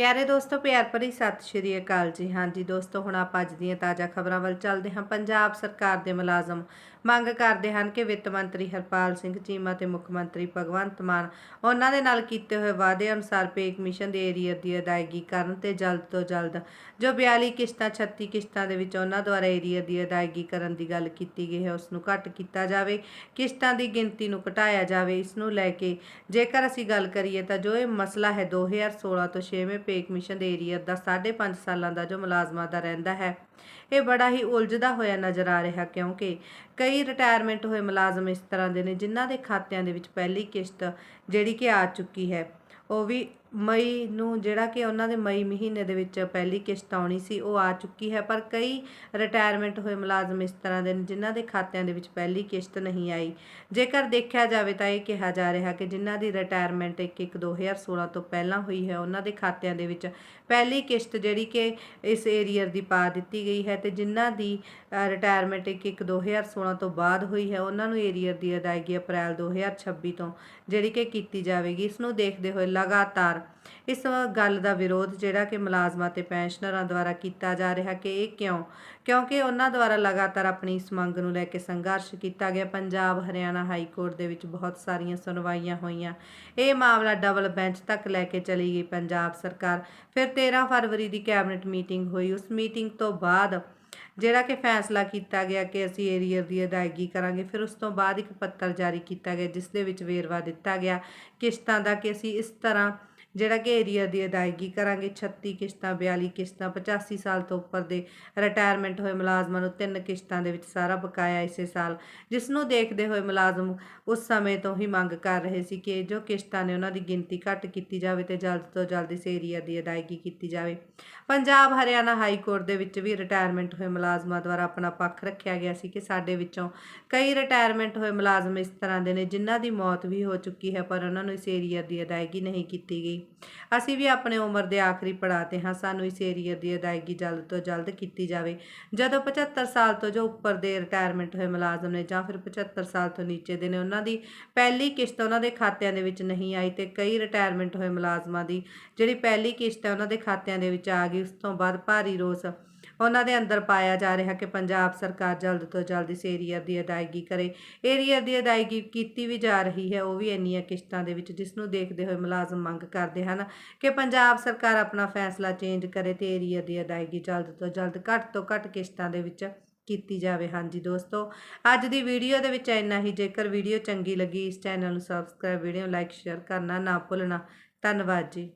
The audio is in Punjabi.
ਪਿਆਰੇ ਦੋਸਤੋ, ਪਿਆਰ ਭਰੀ ਸਤਿ ਸ਼੍ਰੀ ਅਕਾਲ ਜੀ। ਹਾਂਜੀ ਦੋਸਤੋ, ਹੁਣ ਆਪਾਂ ਅੱਜ ਦੀਆਂ ਤਾਜ਼ਾ ਖਬਰਾਂ ਵੱਲ ਚੱਲਦੇ ਹਾਂ। ਪੰਜਾਬ ਸਰਕਾਰ ਦੇ ਮੁਲਾਜ਼ਮ ਮੰਗ ਕਰਦੇ ਹਨ ਕਿ ਵਿੱਤ ਮੰਤਰੀ ਹਰਪਾਲ ਸਿੰਘ ਚੀਮਾ ਤੇ ਮੁੱਖ ਮੰਤਰੀ ਭਗਵੰਤ ਮਾਨ ਉਹਨਾਂ ਦੇ ਨਾਲ ਕੀਤੇ ਹੋਏ ਵਾਅਦੇ ਅਨੁਸਾਰ ਪੇ ਕਮਿਸ਼ਨ ਦੇ ਏਰੀਅਰ ਦੀ ਅਦਾਇਗੀ ਕਰਨ ਤੇ ਜਲਦ ਤੋਂ ਜਲਦ ਜੋ 42 ਕਿਸ਼ਤਾਂ 36 ਕਿਸ਼ਤਾਂ ਦੇ ਵਿੱਚ ਉਹਨਾਂ ਦੁਆਰਾ ਏਰੀਅਰ ਦੀ ਅਦਾਇਗੀ ਕਰਨ ਦੀ ਗੱਲ ਕੀਤੀ ਗਈ ਹੈ ਉਸ ਨੂੰ ਘੱਟ ਕੀਤਾ ਜਾਵੇ, ਕਿਸ਼ਤਾਂ ਦੀ ਗਿਣਤੀ ਨੂੰ ਘਟਾਇਆ ਜਾਵੇ ਇਸ ਨੂੰ ਲੈ ਕੇ ਜੇਕਰ ਅਸੀਂ ਗੱਲ ਕਰੀਏ ਤਾਂ ਜੋ ਇਹ ਮਸਲਾ ਹੈ 2016 ਤੋਂ 6ਵੇਂ ਪੇ ਕਮਿਸ਼ਨ ਦੇ ਏਰੀਅਰ ਦਾ 5.5 ਸਾਲਾਂ ਦਾ ਜੋ ਮੁਲਾਜ਼ਮਾਂ ਦਾ ਰਹਿੰਦਾ ਹੈ, ਇਹ ਬੜਾ ਹੀ ਉਲਝਦਾ ਹੋਇਆ ਨਜ਼ਰ ਆ ਰਿਹਾ ਕਿਉਂਕਿ ਕਈ ਕਈ ਰਿਟਾਇਰਮੈਂਟ ਹੋਏ ਮੁਲਾਜ਼ਮ ਇਸ ਤਰ੍ਹਾਂ ਦੇ ਨੇ, ਜਿਨ੍ਹਾਂ ਦੇ ਖਾਤਿਆਂ ਦੇ ਵਿੱਚ ਪਹਿਲੀ ਕਿਸ਼ਤ ਜਿਹੜੀ ਕਿ ਆ ਚੁੱਕੀ ਹੈ, ਉਹ ਵੀ ਮਈ ਨੂੰ ਜਿਹੜਾ ਕਿ ਉਹਨਾਂ ਦੇ ਮਈ ਮਹੀਨੇ ਦੇ ਵਿੱਚ ਪਹਿਲੀ ਕਿਸ਼ਤ ਆਉਣੀ ਸੀ, ਉਹ ਆ ਚੁੱਕੀ ਹੈ। ਪਰ ਕਈ ਰਿਟਾਇਰਮੈਂਟ ਹੋਏ ਮੁਲਾਜ਼ਮ ਇਸ ਤਰ੍ਹਾਂ ਦੇ ਜਿਨ੍ਹਾਂ ਦੇ ਖਾਤਿਆਂ ਦੇ ਵਿੱਚ ਪਹਿਲੀ ਕਿਸ਼ਤ ਨਹੀਂ ਆਈ। ਜੇਕਰ ਦੇਖਿਆ ਜਾਵੇ ਤਾਂ ਇਹ ਕਿਹਾ ਜਾ ਰਿਹਾ ਕਿ ਜਿਨ੍ਹਾਂ ਦੀ ਰਿਟਾਇਰਮੈਂਟ 1 2016 ਤੋਂ ਪਹਿਲਾਂ ਹੋਈ ਹੈ, ਉਹਨਾਂ ਦੇ ਖਾਤਿਆਂ ਦੇ ਵਿੱਚ ਪਹਿਲੀ ਕਿਸ਼ਤ ਜਿਹੜੀ ਕਿ ਇਸ ਏਰੀਅਰ ਦੀ ਪਾ ਦਿੱਤੀ ਗਈ ਹੈ ਤੇ ਜਿਨ੍ਹਾਂ ਦੀ ਰਿਟਾਇਰਮੈਂਟ 1 2016 ਤੋਂ ਬਾਅਦ ਹੋਈ ਹੈ, ਉਹਨਾਂ ਨੂੰ ਏਰੀਅਰ ਦੀ ਅਦਾਇਗੀ ਅਪ੍ਰੈਲ 2026 ਤੋਂ ਜਿਹੜੀ ਕਿ ਕੀਤੀ ਜਾਵੇਗੀ। ਇਸ ਨੂੰ ਦੇਖਦੇ ਹੋਏ ਲਗਾਤਾਰ ਇਸ ਗੱਲ ਦਾ ਵਿਰੋਧ ਜਿਹੜਾ ਕਿ ਮੁਲਾਜ਼ਮਾਂ ਤੇ ਪੈਨਸ਼ਨਰਾਂ ਦੁਆਰਾ ਕੀਤਾ ਜਾ ਰਿਹਾ ਕਿ ਇਹ ਕਿਉਂ? ਕਿਉਂਕਿ ਉਹਨਾਂ ਦੁਆਰਾ ਲਗਾਤਾਰ ਆਪਣੀ ਇਸ ਮੰਗ ਨੂੰ ਲੈ ਕੇ ਸੰਘਰਸ਼ ਕੀਤਾ ਗਿਆ। ਪੰਜਾਬ, ਹਰਿਆਣਾ ਹਾਈ ਕੋਰਟ ਦੇ ਵਿੱਚ ਬਹੁਤ ਸਾਰੀਆਂ ਸੁਣਵਾਈਆਂ ਹੋਈਆਂ। ਇਹ ਮਾਮਲਾ ਡਬਲ ਬੈਂਚ ਤੱਕ ਲੈ ਕੇ ਚਲੀ ਗਈ ਪੰਜਾਬ ਸਰਕਾਰ। ਫਿਰ 13 ਫਰਵਰੀ ਦੀ ਕੈਬਨਿਟ ਮੀਟਿੰਗ ਹੋਈ। ਉਸ ਮੀਟਿੰਗ ਤੋਂ ਬਾਅਦ ਜਿਹੜਾ ਕਿ ਫੈਸਲਾ ਕੀਤਾ ਗਿਆ ਕਿ ਅਸੀਂ ਏਰੀਅਰ ਦੀ ਅਦਾਇਗੀ ਕਰਾਂਗੇ, ਫਿਰ ਉਸ ਤੋਂ ਬਾਅਦ ਇੱਕ ਪੱਤਰ ਜਾਰੀ ਕੀਤਾ ਗਿਆ, ਜਿਸ ਦੇ ਵਿੱਚ ਵੇਰਵਾ ਦਿੱਤਾ ਗਿਆ ਕਿਸ਼ਤਾਂ ਦਾ ਕਿ ਅਸੀਂ ਇਸ ਤਰ੍ਹਾਂ ਜਿਹੜਾ ਕਿ ਏਰੀਆ ਦੀ ਅਦਾਇਗੀ ਕਰਾਂਗੇ 36 ਕਿਸ਼ਤਾਂ 42 ਕਿਸ਼ਤਾਂ 85 ਸਾਲ ਤੋਂ ਉੱਪਰ ਦੇ ਰਿਟਾਇਰਮੈਂਟ ਹੋਏ ਮੁਲਾਜ਼ਮਾਂ ਨੂੰ ਤਿੰਨ ਕਿਸ਼ਤਾਂ ਦੇ ਵਿੱਚ ਸਾਰਾ ਬਕਾਇਆ ਇਸੇ ਸਾਲ। ਜਿਸ ਨੂੰ ਦੇਖਦੇ ਹੋਏ ਮੁਲਾਜ਼ਮ ਉਸ ਸਮੇਂ ਤੋਂ ਹੀ ਮੰਗ ਕਰ ਰਹੇ ਸੀ ਕਿ ਜੋ ਕਿਸ਼ਤਾਂ ਨੇ ਉਹਨਾਂ ਦੀ ਗਿਣਤੀ ਘੱਟ ਕੀਤੀ ਜਾਵੇ ਤੇ ਜਲਦ ਤੋਂ ਜਲਦ ਇਸ ਏਰੀਆ ਦੀ ਅਦਾਇਗੀ ਕੀਤੀ ਜਾਵੇ। ਪੰਜਾਬ ਹਰਿਆਣਾ ਹਾਈ ਕੋਰਟ ਦੇ ਵਿੱਚ ਵੀ ਰਿਟਾਇਰਮੈਂਟ ਹੋਏ ਮੁਲਾਜ਼ਮਾਂ ਦੁਆਰਾ ਆਪਣਾ ਪੱਖ ਰੱਖਿਆ ਗਿਆ ਸੀ ਕਿ ਸਾਡੇ ਵਿੱਚੋਂ ਕਈ ਰਿਟਾਇਰਮੈਂਟ ਹੋਏ ਮੁਲਾਜ਼ਮ ਇਸ ਤਰ੍ਹਾਂ ਦੇ ਨੇ ਜਿਨ੍ਹਾਂ ਦੀ ਮੌਤ ਵੀ ਹੋ ਚੁੱਕੀ ਹੈ, ਪਰ ਉਹਨਾਂ ਨੂੰ ਇਸ ਏਰੀਆ ਦੀ ਅਦਾਇਗੀ ਨਹੀਂ ਕੀਤੀ ਗਈ। ਅਸੀਂ ਵੀ ਆਪਣੇ ਉਮਰ ਦੇ ਆਖਰੀ ਪੜਾਅ ਤੇ ਹਾਂ, ਸਾਨੂੰ ਇਸ ਏਰੀਆ ਦੀ ਅਦਾਇਗੀ ਜਲਦ ਤੋਂ ਜਲਦ ਕੀਤੀ ਜਾਵੇ। ਜਦੋਂ 75 ਸਾਲ ਤੋਂ ਜੋ ਉੱਪਰ ਦੇ ਰਿਟਾਇਰਮੈਂਟ ਹੋਏ ਮੁਲਾਜ਼ਮ ਨੇ ਜਾਂ ਫਿਰ 75 ਸਾਲ ਤੋਂ ਨੀਚੇ ਦੇ ਨੇ, ਉਹਨਾਂ ਦੀ ਪਹਿਲੀ ਕਿਸ਼ਤ ਉਹਨਾਂ ਦੇ ਖਾਤਿਆਂ ਦੇ ਵਿੱਚ ਨਹੀਂ ਆਈ ਤੇ ਕਈ ਰਿਟਾਇਰਮੈਂਟ ਹੋਏ ਮੁਲਾਜ਼ਮਾਂ ਦੀ ਜਿਹੜੀ ਪਹਿਲੀ ਕਿਸ਼ਤ ਹੈ ਉਹਨਾਂ ਦੇ ਖਾਤਿਆਂ ਦੇ ਵਿੱਚ ਆ ਗਈ, ਉਸ ਤੋਂ ਬਾਅਦ ਭਾਰੀ ਰੋਸ ਉਹਨਾਂ ਦੇ ਅੰਦਰ ਪਾਇਆ ਜਾ ਰਿਹਾ ਕਿ ਪੰਜਾਬ ਸਰਕਾਰ ਜਲਦ ਤੋਂ ਜਲਦ ਇਸ ਏਰੀਆ ਦੀ ਅਦਾਇਗੀ ਕਰੇ। ਏਰੀਆ ਦੀ ਅਦਾਇਗੀ ਕੀਤੀ ਵੀ ਜਾ ਰਹੀ ਹੈ, ਉਹ ਵੀ ਇੰਨੀਆਂ ਕਿਸ਼ਤਾਂ ਦੇ ਵਿੱਚ ਜਿਸ ਨੂੰ ਦੇਖਦੇ ਹੋਏ ਮੁਲਾਜ਼ਮ ਮੰਗ ਕਰਦੇ ਹਨ ਕਿ ਪੰਜਾਬ ਸਰਕਾਰ ਆਪਣਾ ਫੈਸਲਾ ਚੇਂਜ ਕਰੇ ਤੇ ਏਰੀਆ ਦੀ ਅਦਾਇਗੀ ਜਲਦ ਤੋਂ ਜਲਦ ਘੱਟ ਤੋਂ ਘੱਟ ਕਿਸ਼ਤਾਂ ਦੇ ਵਿੱਚ ਕੀਤੀ ਜਾਵੇ। ਹਾਂਜੀ ਦੋਸਤੋ, ਅੱਜ ਦੀ ਵੀਡੀਓ ਦੇ ਵਿੱਚ ਇੰਨਾ ਹੀ। ਜੇਕਰ ਵੀਡੀਓ ਚੰਗੀ ਲੱਗੀ, ਇਸ ਚੈਨਲ ਨੂੰ ਸਬਸਕ੍ਰਾਈਬ ਵੀਡੀਓ ਲਾਈਕ ਸ਼ੇਅਰ ਕਰਨਾ ਨਾ ਭੁੱਲਣਾ। ਧੰਨਵਾਦ ਜੀ।